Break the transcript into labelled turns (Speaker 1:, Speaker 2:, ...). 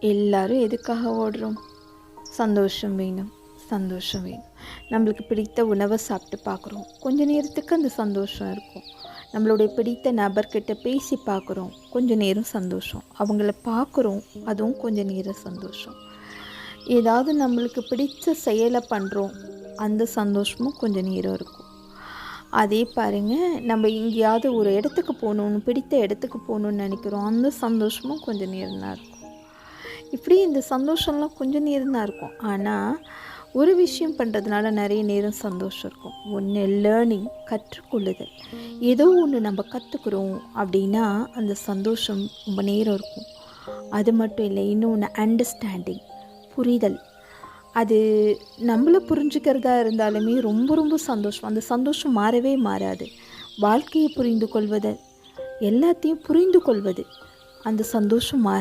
Speaker 1: எல்லாரும் எதுக்காக ஓடுறோம்? சந்தோஷம் வேணும் சந்தோஷம் வேணும். நம்மளுக்கு பிடித்த உணவை சாப்பிட்டு பார்க்குறோம். கொஞ்ச நேரத்துக்கு அந்த சந்தோஷம் இருக்கும். நம்மளுடைய பிடித்த நபர்கிட்ட பேசி பார்க்குறோம். கொஞ்ச நேரம் சந்தோஷம். அவங்கள பார்க்குறோம். அதுவும் கொஞ்ச நேரம் சந்தோஷம். ஏதாவது நம்மளுக்கு பிடித்த செயலை பண்ணுறோம். அந்த சந்தோஷமும் கொஞ்ச நேரம் இருக்கும். அதே பாருங்கள் நம்ம எங்கேயாவது ஒரு இடத்துக்கு போகணுன்னு பிடித்த இடத்துக்கு போகணுன்னு நினைக்கிறோம். அந்த சந்தோஷமும் கொஞ்சம் நேரம் தான் இருக்கும். இப்படி இந்த சந்தோஷம்லாம் கொஞ்சம் நேரம் தான் இருக்கும். ஆனால் ஒரு விஷயம் பண்ணுறதுனால நிறைய நேரம் சந்தோஷம் இருக்கும். ஒன்று லேர்னிங் கற்றுக்கொள்ளுதல். ஏதோ ஒன்று நம்ம கற்றுக்குறோம் அப்படின்னா அந்த சந்தோஷம் ரொம்ப நேரம் இருக்கும். அது மட்டும் இல்லை இன்னொன்று அண்டர்ஸ்டாண்டிங் புரிதல். அது நம்மளை புரிஞ்சுக்கிறதா இருந்தாலுமே ரொம்ப ரொம்ப சந்தோஷம். அந்த சந்தோஷம் மாறவே மாறாது. வாழ்க்கையை புரிந்து கொள்வது எல்லாத்தையும் புரிந்து கொள்வது அந்த சந்தோஷம் மாற